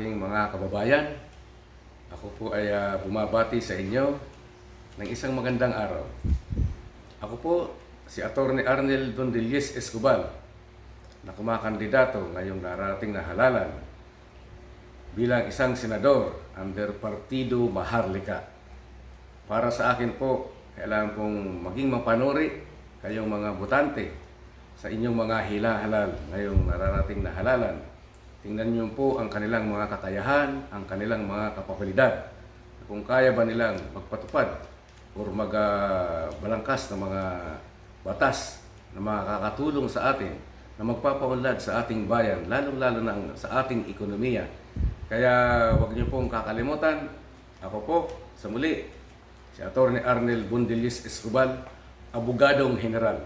aking mga kababayan. Ako po ay ah, bumabati sa inyo ng isang magandang araw. Ako po si Attorney Arnel Dondelies Escobar na kumakandidato ngayong narating na halalan bilang isang senador under Partido Maharlika. Para sa akin po, kailangan pong maging mapanuri kayong mga botante sa inyong mga hilahalal ngayong nararating na halalan. Tingnan niyo po ang kanilang mga kakayahan, ang kanilang mga kapabilidad. Kung kaya ba nilang magpatupad o magbalangkas ng mga batas na makakatulong sa atin na magpapaunlad sa ating bayan, lalong-lalo na sa ating ekonomiya. Kaya huwag niyo pong kakalimutan, ako po, sa muli, si Atty. Arnel Bundelis Escobar, Abogadong General.